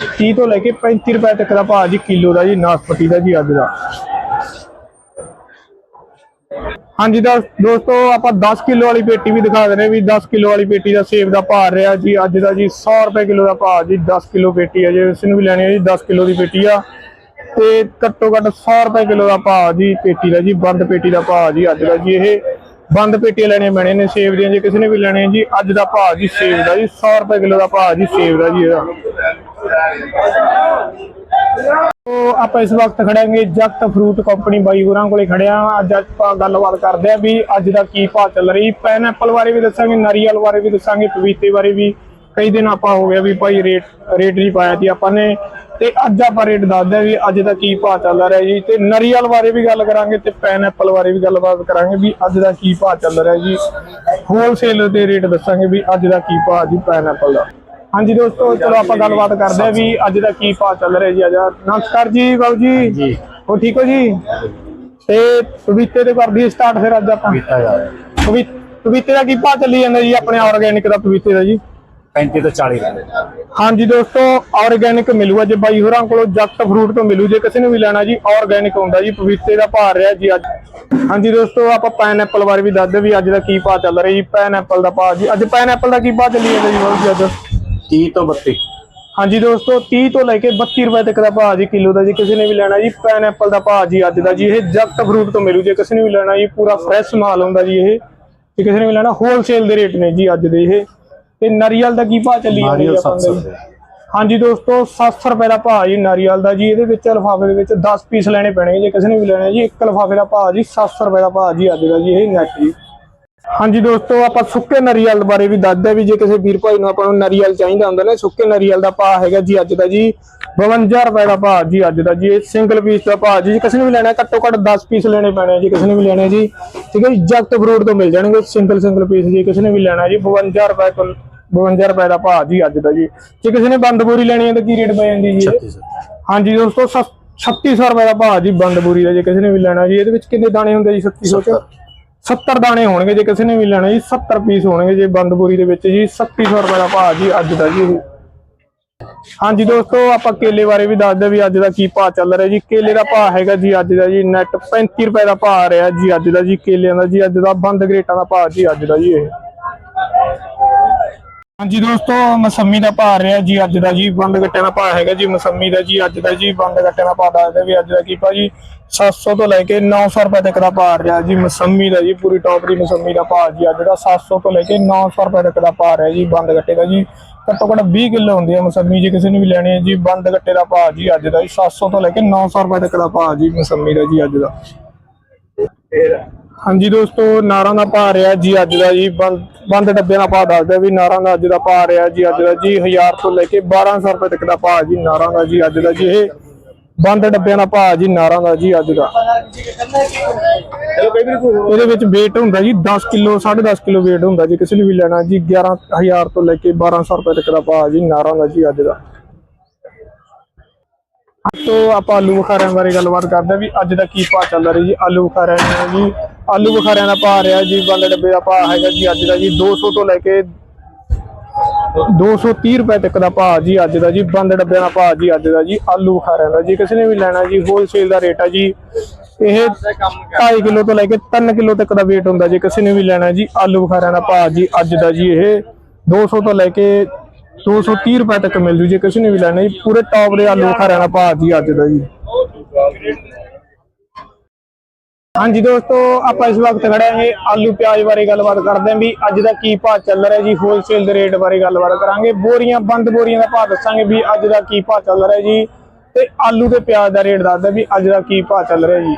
30 ਤੋਂ ਲੈ ਕੇ 35 ਰੁਪਏ ਤੱਕ ਦਾ ਭਾਅ ਜੀ, ਕਿਲੋ ਦਾ ਜੀ, ਨਾਸਪਤੀ ਦਾ ਜੀ, ਅੱਜ ਦਾ। ਹਾਂਜੀ ਦਾ ਦੋਸਤੋ, ਆਪਾਂ 10 ਕਿਲੋ ਵਾਲੀ ਪੇਟੀ ਵੀ ਦਿਖਾ ਦਿੰਦੇ ਵੀ 10 ਕਿਲੋ ਵਾਲੀ ਪੇਟੀ ਦਾ ਸੇਬ ਦਾ ਭਾਅ ਰਿਹਾ ਜੀ, ਅੱਜ ਦਾ ਜੀ 100 ਰੁਪਏ ਕਿਲੋ ਦਾ ਭਾਅ ਜੀ 10 ਕਿਲੋ ਪੇਟੀ ਹੈ ਜੇ, ਇਸ ਨੂੰ ਵੀ ਲੈਣੀ ਹੈ ਜੀ 10 ਕਿਲੋ ਦੀ ਪੇਟੀ ਆ। ਤੇ ਘੱਟੋ ਘੱਟ 100 ਰੁਪਏ ਕਿਲੋ ਦਾ ਭਾਅ ਜੀ, ਪੇਟੀ ਦਾ ਜੀ, ਬੰਦ ਪੇਟੀ ਦਾ ਭਾਅ ਜੀ, ਅੱਜ ਦਾ ਜੀ ਇਹ। ਬੰਦ ਪੇਟੀਆਂ ਲੈਣੀਆਂ ਪੈਣੀਆਂ ਨੇ ਸੇਬ ਦੀਆਂ, ਜੇ ਕਿਸੇ ਨੇ ਵੀ ਲੈਣੇ ਜੀ, ਅੱਜ ਦਾ ਭਾਅ ਜੀ ਸੇਬ ਦਾ ਜੀ 100 ਰੁਪਏ ਕਿਲੋ ਦਾ ਭਾਅ ਜੀ ਸੇਬ ਦਾ ਜੀ ਇਹਦਾ। ਤੋ ਆਪਾਂ ਇਸ ਵਕਤ ਖੜਾਂਗੇ ਜਗਤ ਫਰੂਟ ਕੰਪਨੀ ਬਾਈ ਹੋਰਾਂ ਕੋਲੇ ਖੜਿਆ ਅੱਜ ਆਪਾਂ ਗੱਲਬਾਤ ਕਰਦੇ ਆਂ ਵੀ ਅੱਜ ਦਾ ਕੀ ਭਾਅ ਚੱਲ ਰਹੀ ਪਾਈਨਐਪਲ ਬਾਰੇ ਵੀ ਦੱਸਾਂਗੇ, ਨਾਰੀਅਲ ਬਾਰੇ ਵੀ ਦੱਸਾਂਗੇ, ਪਪੀਤੇ ਬਾਰੇ ਵੀ। ਕਈ ਦਿਨ ਆਪਾਂ ਹੋ ਗਿਆ ਵੀ ਭਾਈ ਰੇਟ ਰੇਟ ਨਹੀਂ ਪਾਇਆ ਸੀ ਆਪਾਂ ਨੇ ਤੇ ਅੱਜ ਆਪਾਂ ਰੇਟ ਦੱਸਦੇ ਆਂ ਵੀ ਅੱਜ ਦਾ ਕੀ ਭਾਅ ਚੱਲ ਰਿਹਾ ਜੀ ਤੇ ਨਾਰੀਅਲ ਬਾਰੇ ਵੀ ਗੱਲ ਕਰਾਂਗੇ ਤੇ ਪਾਈਨਐਪਲ ਬਾਰੇ ਵੀ ਗੱਲਬਾਤ ਕਰਾਂਗੇ ਵੀ ਅੱਜ ਦਾ ਕੀ ਭਾਅ ਚੱਲ ਰਿਹਾ ਜੀ। ਹੋਲਸੇਲ ਦੇ ਰੇਟ ਦੱਸਾਂਗੇ ਵੀ ਅੱਜ ਦਾ ਕੀ ਭਾਅ ਜੀ ਪਾਈਨਐਪਲ ਦਾ। ਹਾਂਜੀ ਦੋਸਤੋ ਚਲੋ ਆਪਾਂ ਗੱਲਬਾਤ ਕਰਦੇ ਆਂ ਵੀ ਅੱਜ ਦਾ ਕੀ ਭਾਅ ਚੱਲ ਰਿਹਾ ਜੀ ਅੱਜ ਨਮਸਕਾਰ ਜੀ ਬਾਬੂ ਜੀ। ਜੀ ਹੋ ਠੀਕ ਹੋ ਜੀ? ਤੇ ਪਪੀਤੇ ਤੇ ਕਰਦੀ ਸਟਾਰਟ ਫਿਰ ਅੱਜ ਆਪਾਂ। ਪਪੀਤੇ ਦਾ ਕੀ ਭਾਅ ਚੱਲੀ ਜਾਂਦਾ ਜੀ ਆਪਣੇ ਆਰਗੈਨਿਕ ਦਾ ਪਪੀਤੇ ਦਾ ਜੀ? 35 ਤੋਂ 40 ਰੁਪਏ ਹਾਂਜੀ ਦੋਸਤੋ ਆਰਗੈਨਿਕ ਮਿਲੂਗਾ ਜੇ ਬਾਈ ਹੋਰਾਂ ਕੋਲੋਂ ਜੱਟ ਫਰੂਟ ਤੋਂ ਮਿਲੂ ਜੇ ਕਿਸੇ ਨੂੰ ਵੀ ਲੈਣਾ ਜੀ ਆਰਗੈਨਿਕ ਹੁੰਦਾ ਜੀ ਪਪੀਤੇ ਦਾ ਭਾਅ ਰਿਹਾ ਜੀ ਅੱਜ। ਹਾਂਜੀ ਦੋਸਤੋ ਆਪਾਂ ਪਾਈਨਐਪਲ ਬਾਰੇ ਵੀ ਦੱਸਦੇ ਵੀ ਅੱਜ ਦਾ ਕੀ ਭਾਅ ਚੱਲ ਰਿਹਾ ਜੀ ਪਾਈਨਐਪਲ ਦਾ ਭਾਅ ਜੀ। ਅੱਜ ਪਾਈਨਐਪਲ ਦਾ ਕੀ ਭਾਅ ਚੱਲੀ ਜਾਂਦਾ ਜੀ ਜੀ ਅੱਜ? 30 ਤੋਂ 32 ਹਾਂਜੀ ਦੋਸਤੋ 30 ਤੋਂ ਲੈ ਕੇ 32 ਰੁਪਏ ਤੱਕ ਦਾ ਭਾਅ ਜੀ ਕਿਲੋ ਦਾ ਜੀ ਕਿਸੇ ਨੇ ਵੀ ਲੈਣਾ ਜੀ ਪਾਈਨਐਪਲ ਦਾ ਭਾਅ ਜੀ ਅੱਜ ਦਾ ਜੀ ਇਹ ਜਗਤ ਫਰੂਟ ਤੋਂ ਮਿਲੂ ਜੇ ਕਿਸੇ ਨੇ ਵੀ ਲੈਣਾ ਜੀ ਪੂਰਾ ਫਰੈਸ਼ ਮਾਲ ਹੁੰਦਾ ਜੀ ਇਹ। ਜੇ ਕਿਸੇ ਨੇ ਵੀ ਲੈਣਾ ਹੋਲਸੇਲ ਦੇ ਰੇਟ ਨੇ ਜੀ ਅੱਜ ਦੇ ਇਹ। ਤੇ ਨਾਰੀਅਲ ਦਾ ਕੀ ਭਾਅ ਚੱਲੀ ਜਾਂਦਾ ਜੀ ਨਾਰੀਅਲ ਆਪਾਂ 700 ਦਾ? ਜੀ? ਰੁਪਏ। ਹਾਂਜੀ ਦੋਸਤੋ 700 ਰੁਪਏ ਦਾ ਭਾਅ ਜੀ ਨਾਰੀਅਲ ਦਾ ਜੀ। ਇਹਦੇ ਵਿੱਚ ਲਿਫਾਫੇ ਦੇ ਵਿੱਚ 10 ਪੀਸ ਲੈਣੇ ਪੈਣਗੇ। ਜੇ ਕਿਸੇ ਨੇ ਵੀ ਲੈਣਾ ਜੀ ਇੱਕ ਲਿਫਾਫੇ ਦਾ ਭਾਅ ਜੀ 700 ਰੁਪਏ ਦਾ ਭਾਅ ਜੀ ਅੱਜ ਦਾ ਜੀ ਇਹ ਨੈਟ ਜੀ। ਹਾਂਜੀ ਦੋਸਤੋ ਆਪਾਂ ਸੁੱਕੇ ਨਾਰੀਅਲ ਬਾਰੇ ਵੀ ਦੱਸਦੇ ਵੀ ਜੇ ਕਿਸੇ ਵੀਰ ਭਾਈ ਨੂੰ ਆਪਾਂ ਨੂੰ ਨਾਰੀਅਲ ਚਾਹੀਦਾ ਹੁੰਦਾ ਨਾ ਸੁੱਕੇ ਨਾਰੀਅਲ ਦਾ ਭਾਅ ਹੈਗਾ ਜੀ ਅੱਜ ਦਾ ਜੀ 52 ਰੁਪਏ ਦਾ ਭਾਅ ਜੀ ਅੱਜ ਦਾ ਜੀ ਇਹ ਸਿੰਗਲ ਪੀਸ ਦਾ ਭਾਅ ਜੀ। ਜੇ ਕਿਸੇ ਨੇ ਵੀ ਲੈਣਾ ਘੱਟੋ ਘੱਟ 10 ਪੀਸ ਲੈਣੇ ਪੈਣੇ ਆ ਜੀ ਕਿਸੇ ਨੇ ਵੀ ਲੈਣੇ ਜੀ। ਠੀਕ ਹੈ ਜੀ ਜਗਤ ਫਰੂਟ ਤੋਂ ਮਿਲ ਜਾਣਗੇ ਸਿੰਗਲ ਸਿੰਗਲ ਪੀਸ ਜੀ। ਕਿਸੇ ਨੇ ਵੀ ਲੈਣਾ ਜੀ 52 ਰੁਪਏ ਤੋਂ 52 ਰੁਪਏ ਦਾ ਭਾਅ ਜੀ ਅੱਜ ਦਾ ਜੀ। ਜੇ ਕਿਸੇ ਨੇ ਬੰਦ ਬੋਰੀ ਲੈਣੀ ਹੈ ਤਾਂ ਕੀ ਰੇਟ ਪੈ ਜਾਂਦੀ ਜੀ ਇਹ? ਹਾਂਜੀ ਦੋਸਤੋ ਸੱਤ- 3600 ਰੁਪਏ ਦਾ ਭਾਅ ਜੀ ਬੰਦ ਬੋਰੀ ਦਾ ਜੇ ਕਿਸੇ ਨੇ ਵੀ ਲੈਣਾ ਜੀ। ਇਹਦੇ ਵਿੱਚ ਕਿੰਨੇ ਦਾਣੇ ਹੁੰਦੇ ਜੀ 3600 ਚ? 70 ਦਾਣੇ ਹੋਣਗੇ ਜੇ ਕਿਸੇ ਨੇ ਵੀ ਲੈਣਾ ਜੀ। 70 ਪੀਸ ਹੋਣਗੇ ਜੇ ਬੰਦ ਬੋਰੀ ਦੇ ਵਿੱਚ ਜੀ। 3700 ਰੁਪਏ ਦਾ ਭਾਅ ਜੀ ਅੱਜ ਦਾ ਜੀ। ਹਾਂਜੀ ਦੋਸਤੋ ਆਪਾਂ ਕੇਲੇ ਬਾਰੇ ਵੀ ਦੱਸਦੇ ਵੀ ਅੱਜ ਦਾ ਕੀ ਭਾਅ ਚੱਲ ਰਿਹਾ ਜੀ। ਕੇਲੇ ਦਾ ਭਾਅ ਹੈਗਾ ਜੀ ਅੱਜ ਦਾ ਜੀ। ਨੈਟ 35 ਰੁਪਏ ਦਾ ਭਾਅ ਰਿਹਾ ਜੀ ਅੱਜ ਦਾ ਜੀ। ਕੇਲਿਆਂ ਦਾ ਜੀ ਅੱਜ ਦਾ ਬੰਦ ਗਰੇਟਾਂ ਦਾ ਭਾਅ ਜੀ ਅੱਜ ਦਾ ਜੀ ਇਹ। ਹਾਂਜੀ ਦੋਸਤੋ, ਮਸੰਮੀ ਦਾ ਭਾਅ ਰਿਹਾ ਜੀ, ਅੱਜ ਦਾ ਜੀ ਬੰਦ ਗੱਟਿਆਂ ਦਾ ਭਾਅ ਹੈਗਾ ਜੀ, ਮਸੰਮੀ ਦਾ ਜੀ, ਅੱਜ ਦਾ ਜੀ ਬੰਦ ਗੱਟਿਆਂ ਦਾ ਭਾਅ ਦੱਸਦੇ ਵੀ ਅੱਜ ਦਾ ਕੀ ਭਾਅ 700 ਤੋਂ ਲੈ ਕੇ 900 ਰੁਪਏ ਤੱਕ ਦਾ ਭਾਅ ਰਿਹਾ ਜੀ, ਮਸੰਮੀ ਦਾ ਜੀ, ਪੂਰੀ ਟੌਪ ਦੀ ਮਸੰਮੀ ਦਾ ਭਾਅ ਜੀ, ਅੱਜ ਦਾ 700 ਤੋਂ ਲੈ ਕੇ 900 ਰੁਪਏ ਤੱਕ ਦਾ ਭਾਅ ਰਿਹਾ ਜੀ ਬੰਦ ਗੱਟੇ ਦਾ ਜੀ, ਘੱਟੋ ਘੱਟ 20 ਕਿਲੋ ਹੁੰਦੀ ਹੈ ਮਸੰਮੀ, ਜੇ ਕਿਸੇ ਨੂੰ ਵੀ ਲੈਣੀ ਹੈ ਜੀ ਬੰਦ ਗੱਟੇ ਦਾ ਭਾਅ ਜੀ, ਅੱਜ ਦਾ ਜੀ 700 ਤੋਂ ਲੈ ਕੇ 900 ਰੁਪਏ ਤੱਕ ਦਾ ਭਾਅ ਜੀ, ਮਸੰਮੀ ਦਾ ਜੀ, ਅੱਜ ਦਾ। ਹਾਂਜੀ ਦੋਸਤੋ, ਨਾਰਾਂ ਦਾ ਭਾਅ ਰਿਹਾ ਜੀ ਅੱਜ ਦਾ ਜੀ। ਬੰਦ ਬੰਦ ਡੱਬਿਆਂ ਦਾ ਭਾਅ ਦੱਸਦਾ ਵੀ ਨਾਰਾਂ ਦਾ ਅੱਜ ਦਾ ਭਾਅ ਰਿਹਾ ਜੀ, ਅੱਜ ਦਾ ਜੀ 1000 ਤੋਂ ਲੈ ਕੇ 1200 ਰੁਪਏ ਤੱਕ ਦਾ ਭਾਅ ਜੀ, ਨਾਰਾਂ ਦਾ ਜੀ ਅੱਜ ਦਾ ਜੀ। ਇਹ ਬੰਦ ਡੱਬਿਆਂ ਦਾ ਭਾਅ ਜੀ, ਨਾਰਾਂ ਦਾ ਜੀ ਅੱਜ ਦਾ। ਇਹਦੇ ਵਿੱਚ weight ਹੁੰਦਾ ਜੀ 10 ਕਿਲੋ 10.5 ਕਿਲੋ weight ਹੁੰਦਾ ਜੀ। ਕਿਸੇ ਨੇ ਵੀ ਲੈਣਾ ਜੀ 11000 ਤੋਂ ਲੈ ਕੇ 1200 ਰੁਪਏ ਤੱਕ ਦਾ ਭਾਅ ਜੀ, ਨਾਰਾਂ ਦਾ ਜੀ ਅੱਜ ਦਾ। ਤੋ ਆਪਾਂ ਆਲੂ ਬੁਖਾਰਿਆਂ ਬਾਰੇ ਗੱਲਬਾਤ ਕਰਦੇ ਹਾਂ ਵੀ ਅੱਜ ਦਾ ਕੀ ਭਾਅ ਚੱਲਦਾ ਰਿਹਾ ਜੀ। ਆਲੂ ਬੁਖਾਰਿਆਂ ਦਾ ਜੀ ਆਲੂ ਬੁਖਾਰਿਆਂ ਦਾ ਭਾਅ ਰਿਹਾ ਜੀ, ਬੰਦ ਡੱਬੇ ਦਾ ਭਾਅ ਹੈਗਾ ਜੀ ਅੱਜ ਦਾ ਜੀ 200 ਤੋਂ ਲੈ ਕੇ 230 ਰੁਪਏ ਤੱਕ ਦਾ ਭਾਅ ਜੀ ਅੱਜ ਦਾ ਜੀ, ਬੰਦ ਡੱਬਿਆਂ ਦਾ ਭਾਅ ਜੀ ਅੱਜ ਦਾ ਜੀ, ਆਲੂ ਬੁਖਾਰਿਆਂ ਦਾ ਜੀ, ਕਿਸੇ ਨੇ ਵੀ ਲੈਣਾ ਜੀ ਹੋਲਸੇਲ ਦਾ ਰੇਟ ਆ ਜੀ, ਇਹ 2.5 ਕਿਲੋ ਤੋਂ ਲੈ ਕੇ 3 ਕਿਲੋ ਤੱਕ ਦਾ weight ਹੁੰਦਾ ਜੀ, ਕਿਸੇ ਨੇ ਵੀ ਲੈਣਾ ਜੀ, ਆਲੂ ਬੁਖਾਰਿਆਂ ਦਾ ਭਾਅ ਜੀ ਅੱਜ ਦਾ ਜੀ, ਇਹ 200 ਤੋਂ ਲੈ ਕੇ 230 ਰੁਪਏ ਤੱਕ ਮਿਲ ਜੂ ਜੀ, ਕਿਸੇ ਨੇ ਵੀ ਲੈਣਾ ਜੀ, ਪੂਰੇ ਟੌਪ ਦੇ ਆਲੂ ਬੁਖਾਰਿਆਂ ਦਾ ਭਾਅ ਜੀ ਅੱਜ ਦਾ ਜੀ। ਹਾਂਜੀ ਦੋਸਤੋ, ਆਪਾਂ ਇਸ ਵਕਤ ਖੜੇ ਹਾਂ ਜੀ ਆਲੂ ਪਿਆਜ਼ ਬਾਰੇ ਗੱਲਬਾਤ ਕਰਦੇ ਹਾਂ ਵੀ ਅੱਜ ਦਾ ਕੀ ਭਾਅ ਚੱਲ ਰਿਹਾ ਜੀ ਹੋਲਸੇਲ ਦੇ ਰੇਟ ਬਾਰੇ ਗੱਲਬਾਤ ਕਰਾਂਗੇ। ਬੋਰੀਆਂ, ਬੰਦ ਬੋਰੀਆਂ ਦਾ ਭਾਅ ਦੱਸਾਂਗੇ ਵੀ ਅੱਜ ਦਾ ਕੀ ਭਾਅ ਚੱਲ ਰਿਹਾ ਜੀ। ਤੇ ਆਲੂ ਤੇ ਪਿਆਜ਼ ਦਾ ਰੇਟ ਦੱਸਦੇ ਵੀ ਅੱਜ ਦਾ ਕੀ ਭਾਅ ਚੱਲ ਰਿਹਾ ਜੀ।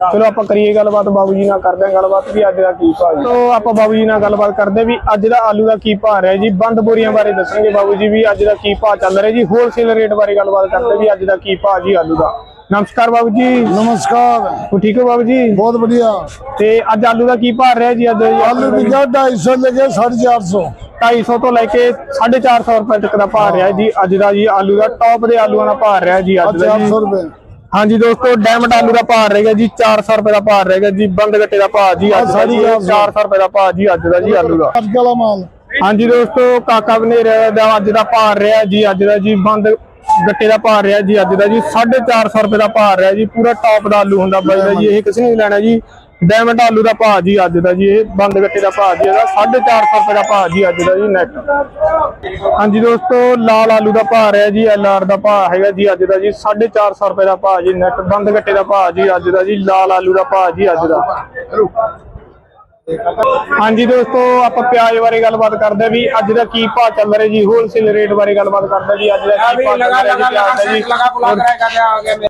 ਚਲੋ ਆਪਾਂ ਕਰੀਏ ਗੱਲਬਾਤ, ਬਾਬੂ ਜੀ ਨਾਲ ਕਰਦੇ ਹਾਂ ਗੱਲਬਾਤ ਵੀ ਅੱਜ ਦਾ ਕੀ ਭਾਅ ਜੀ। ਤੋ ਆਪਾਂ ਬਾਬੂ ਜੀ ਨਾਲ ਗੱਲਬਾਤ ਕਰਦੇ ਵੀ ਅੱਜ ਦਾ ਆਲੂ ਦਾ ਕੀ ਭਾਅ ਰਿਹਾ ਜੀ। ਬੰਦ ਬੋਰੀਆਂ ਬਾਰੇ ਦੱਸਾਂਗੇ ਬਾਬੂ ਜੀ ਵੀ ਅੱਜ ਦਾ ਕੀ ਭਾਅ ਚੱਲ ਰਿਹਾ ਜੀ। ਹੋਲਸੇਲ ਰੇਟ ਬਾਰੇ ਗੱਲਬਾਤ ਕਰਦੇ ਵੀ ਅੱਜ ਦਾ ਕੀ ਭਾਅ ਜੀ ਆਲੂ ਦਾ। ਨਮਸਕਾਰ ਬਾਬੂ ਜੀ। ਨਮਸਕਾਰ। ਹੋ ਠੀਕ ਹੋ ਬਾਬੂ ਜੀ? ਬਹੁਤ ਵਧੀਆ। ਤੇ ਅੱਜ ਆਲੂ ਦਾ ਕੀ ਭਾਅ ਰਿਹਾ ਜੀ ਅੱਜ? ਆਲੂ ਵੀ 250 ਲੈ 450 250 ਤੋਂ ਲੈ ਕੇ 450 ਰੁਪਏ ਤੱਕ ਦਾ ਭਾਅ ਰਿਹਾ ਜੀ। ਅੱਜ ਦਾ ਜੀ ਆਲੂ ਦਾ ਟੌਪ ਦੇ ਆਲੂਆਂ ਦਾ ਭਾਅ ਰਿਹਾ ਜੀ ਅੱਜ ਦਾ 400 ਰੁਪਏ। ਹਾਂਜੀ ਦੋਸਤੋ ਡਾਇਮੰਡ ਆਲੂ ਦਾ ਭਾਅ ਰਹੇਗਾ ਜੀ। 400 ਰੁਪਏ ਦਾ ਭਾਅ ਰਹੇਗਾ ਜੀ। ਬੰਦ ਗੱਟੇ ਦਾ ਭਾਅ ਜੀ ਅੱਜ ਦਾ 400 ਰੁਪਏ ਦਾ ਭਾਅ ਜੀ ਅੱਜ ਦਾ ਜੀ ਆਲੂ ਦਾ। ਅੱਜ ਵਾਲਾ ਮਾਲ। ਹਾਂਜੀ ਦੋਸਤੋ ਕਾਕਾ ਬਨੇਰੇ ਦਾ ਅੱਜ ਦਾ ਭਾਅ ਰਿਹਾ ਜੀ। ਅੱਜ ਦਾ ਜੀ ਬੰਦ ਗੱਟੇ ਦਾ ਭਾਅ ਰਿਹਾ ਜੀ, ਅੱਜ ਦਾ ਜੀ 450 ਰੁਪਏ ਦਾ ਭਾਅ ਰਿਹਾ ਜੀ, ਪੂਰਾ ਟੌਪ ਦਾ ਆਲੂ ਹੁੰਦਾ ਬਾਈ ਦਾ ਜੀ, ਇਹ ਕਿਸੇ ਨੇ ਲੈਣਾ ਜੀ। ਡਾਇਮੰਡ ਆਲੂ ਦਾ ਭਾਅ ਜੀ, ਅੱਜ ਦਾ ਜੀ, ਇਹ ਬੰਦ ਗੱਟੇ ਦਾ ਭਾਅ ਜੀ, ਇਹਦਾ 450 ਰੁਪਏ ਦਾ ਭਾਅ ਜੀ, ਅੱਜ ਦਾ ਜੀ ਨੈਟ ਹਾਂਜੀ ਦੋਸਤੋ, ਲਾਲ ਆਲੂ ਦਾ ਭਾਅ ਰਿਹਾ ਜੀ, ਐਲ ਆਰ ਦਾ ਭਾਅ ਹੈਗਾ ਜੀ, ਅੱਜ ਦਾ ਜੀ 450 ਰੁਪਏ ਦਾ ਭਾਅ ਜੀ ਨੈਟ ਬੰਦ ਗੱਟੇ ਦਾ ਭਾਅ ਜੀ, ਅੱਜ ਦਾ ਜੀ, ਲਾਲ ਆਲੂ ਦਾ ਭਾਅ ਜੀ, ਅੱਜ ਦਾ। ਹਾਂਜੀ ਦੋਸਤੋ ਆਪਾਂ ਪਿਆਜ਼ ਬਾਰੇ ਗੱਲਬਾਤ ਕਰਦੇ ਵੀ ਅੱਜ ਦਾ ਕੀ ਭਾਅ ਚੱਲ ਰਿਹਾ ਜੀ ਹੋਲਸੇਲ ਰੇਟ ਬਾਰੇ ਗੱਲਬਾਤ ਕਰਦੇ ਜੀ ਅੱਜ ਦਾ ਕੀ ਭਾਅ ਚੱਲ ਰਿਹਾ ਜੀ ਪਿਆਜ਼ ਦਾ ਜੀ।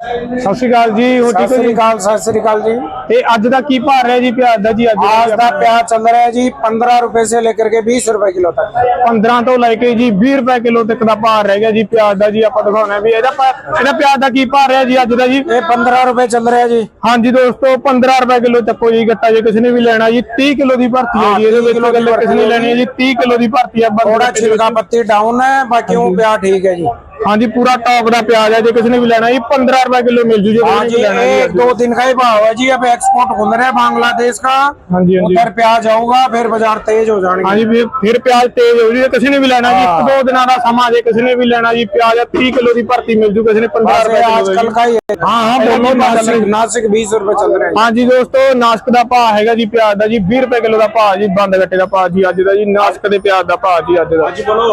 ਸਤਿ ਸ਼੍ਰੀ ਅਕਾਲ ਜੀ ਹੋ ਠੀਕ ਹੋ ਜੀ सत श्रीकाल जी ਤੇ ਅੱਜ ਦਾ ਕੀ ਭਾਅ ਰਿਹਾ ਜੀ ਪਿਆਜ਼ ਦਾ ਜੀ ਅੱਜ आज का प्याज चल रहा है जी पंद्रह रुपए से लेकर के बीस रुपए किलो तक 15 ਤੋਂ ਲੈ ਕੇ ਜੀ 20 ਰੁਪਏ ਕਿਲੋ ਤੱਕ ਦਾ ਭਾਅ ਰਹਿ ਗਿਆ ਜੀ ਪਿਆਜ਼ ਦਾ ਜੀ ਆਪਾਂ ਦਿਖਾਉਣਾ ਵੀ ਇਹਦਾ ਭਾ- ਇਹਦਾ ਪਿਆਜ਼ ਦਾ ਕੀ ਭਾਅ ਰਿਹਾ ਜੀ ਅੱਜ ਦਾ ਜੀ ये पंद्रह रुपए चल रहा है जी ਹਾਂਜੀ ਦੋਸਤੋ 15 ਰੁਪਏ ਕਿਲੋ ਚੱਕੋ ਜੀ ਗੱਟਾ ਜੇ ਕਿਸੇ ਨੇ ਵੀ ਲੈਣਾ ਜੀ 30 ਕਿਲੋ ਦੀ ਭਰਤੀ ਹੈ ਜੀ ਇਹਦੇ ਵਿੱਚ ਗੱਲ ਕਿਸੇ ਨੇ ਲੈਣੀ ਹੈ ਜੀ 30 ਕਿਲੋ ਦੀ ਭਰਤੀ ਹੈ ਬੰਦ थोड़ा ਗੱਟੇ ਦੇ ਵਿੱਚ। छिलका पत्ती डाउन है बाकी वो प्याज ठीक है जी ਹਾਂਜੀ ਪੂਰਾ ਟੌਪ ਦਾ ਪਿਆਜ਼ ਹੈ ਜੇ ਕਿਸੇ ਨੇ ਵੀ ਲੈਣਾ ਜੀ 15 ਰੁਪਏ ਕਿਲੋ ਮਿਲ ਜੂ ਜੇ हाँ ਕਿਸੇ जी ਨੇ ਵੀ ਲੈਣਾ ਜੀ एक दो दिन का ही भाव है जी अब एक्सपोर्ट खुल रहा है बांग्लादेश का हाँ जी, हाँ जी। उधर प्याज आऊगा फिर बाजार तेज हो जाएंगे ਹਾਂਜੀ ਫਿਰ ਫਿਰ ਪਿਆਜ਼ ਤੇਜ਼ ਹੋ ਜੀ ਜੇ ਕਿਸੇ ਨੇ ਵੀ ਲੈਣਾ ਜੀ ਇੱਕ ਦੋ ਦਿਨਾਂ ਦਾ ਸਮਾਂ ਜੇ ਕਿਸੇ ਨੇ ਵੀ ਲੈਣਾ ਜੀ ਪਿਆਜ਼ 30 ਕਿਲੋ ਦੀ ਭਰਤੀ ਮਿਲ ਜੂ ਕਿਸੇ ਨੇ 15 बस ਰੁਪਏ ये ਕਿਲੋ आजकल का ही है हाँ, हाँ, बोलो, नासिक नासिक बीस रुपए चल रहा है जी। ਹਾਂਜੀ ਦੋਸਤੋ ਨਾਸਕ ਦਾ ਭਾਅ ਹੈਗਾ ਜੀ ਪਿਆਜ਼ ਦਾ ਜੀ 20 ਰੁਪਏ ਕਿਲੋ ਦਾ ਭਾਅ ਜੀ ਬੰਦ ਗੱਟੇ ਦਾ ਭਾਅ ਜੀ ਅੱਜ ਦਾ ਜੀ ਨਾਸਕ ਦੇ ਪਿਆਜ਼ ਦਾ ਭਾਅ ਜੀ ਅੱਜ ਦਾ ਜੀ ਬੋਲੋ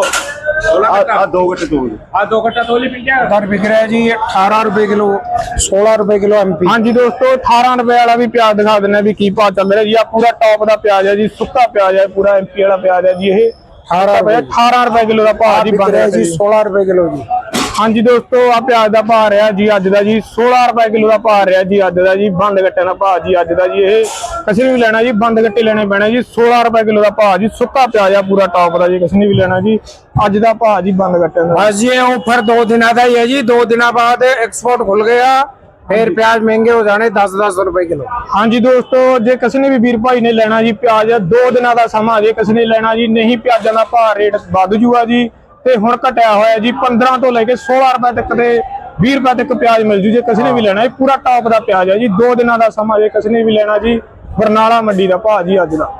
ਬੋਲਾ आ दो घंटे दो ਆ ਦੋ दो कट्टा तोली मिल जाएगा सर बिक रहा है जी अठारह रुपए किलो सोलह रुपए किलो एम हाँ जी दोस्तों अठारह रुपए वाला भी प्याज दिखा देना भी की भाव चल रहा है जी पूरा टॉप का प्याज है जी सुखा प्याज है पूरा एम वाला प्याज है जी ये अठारह रुपए अठारह रुपए किलो का भाव जी बन रहा है जी सोलह रुपए किलो जी ਹਾਂਜੀ ਦੋਸਤੋ ਆ ਪਿਆਜ਼ ਦਾ ਭਾਅ ਰਿਹਾ ਜੀ ਅੱਜ ਦਾ ਜੀ 16 ਰੁਪਏ ਕਿਲੋ ਦਾ ਭਾਅ ਰਿਹਾ ਜੀ ਅੱਜ ਦਾ ਜੀ ਬੰਦ ਗੱਟਿਆਂ ਦਾ ਭਾਅ ਜੀ ਅੱਜ ਦਾ ਜੀ ਇਹ। ਕਿਸੇ ਵੀ ਲੈਣਾ ਜੀ ਬੰਦ ਗੱਟੇ ਲੈਣੇ ਪੈਣੇ ਜੀ 16 ਰੁਪਏ ਕਿਲੋ ਦਾ ਭਾਅ ਜੀ ਸੁੱਕਾ ਪਿਆਜ਼ ਆ ਪੂਰਾ ਟੌਪ ਦਾ ਜੀ ਕਿਸੇ ਵੀ ਲੈਣਾ ਜੀ ਅੱਜ ਦਾ ਭਾਅ ਜੀ ਬੰਦ ਗੱਟਿਆਂ ਦਾ। ਬਸ ਜੀ ਇਹ ਆਫਰ 2 ਦਿਨਾਂ ਦਾ ਹੀ ਹੈ ਜੀ ਦੋ ਦਿਨਾਂ ਬਾਅਦ ਐਕਸਪੋਰਟ ਖੁੱਲ ਗਿਆ ਫਿਰ ਪਿਆਜ਼ ਮਹਿੰਗੇ ਹੋ ਜਾਣੇ 10-10 ਰੁਪਏ ਕਿਲੋ। ਹਾਂਜੀ ਦੋਸਤੋ ਜੇ ਕਿਸੇ ਨੇ ਵੀ ਵੀਰ ਭਾਈ ਨੇ ਲੈਣਾ ਜੀ ਪਿਆਜ਼ ਦੋ ਦਿਨਾਂ ਦਾ ਸਮਾਂ ਜੇ ਕਿਸੇ ਨੇ ਲੈਣਾ ਜੀ ਨਹੀਂ ਪਿਆਜ਼ਾਂ ਦਾ ਭਾਅ ਰੇਟ ਵੱਧ ਜੂਗਾ ਜੀ ਤੇ ਹੁਣ ਘਟਿਆ ਹੋਇਆ ਜੀ 15 ਤੋਂ ਲੈ ਕੇ 16 ਰੁਪਏ ਤੱਕ ਦੇ 20 ਰੁਪਏ ਤੱਕ ਪਿਆਜ਼ ਮਿਲ ਜੂ। ਜੇ ਕਿਸੇ ਨੇ ਵੀ ਲੈਣਾ, ਇਹ ਪੂਰਾ ਟੌਪ ਦਾ ਪਿਆਜ਼ ਹੈ ਜੀ। ਦੋ ਦਿਨਾਂ ਦਾ ਸਮਾਂ ਜੇ ਕਿਸੇ ਨੇ ਵੀ ਲੈਣਾ ਜੀ, ਬਰਨਾਲਾ ਮੰਡੀ ਦਾ ਭਾਅ ਜੀ ਅੱਜ ਦਾ।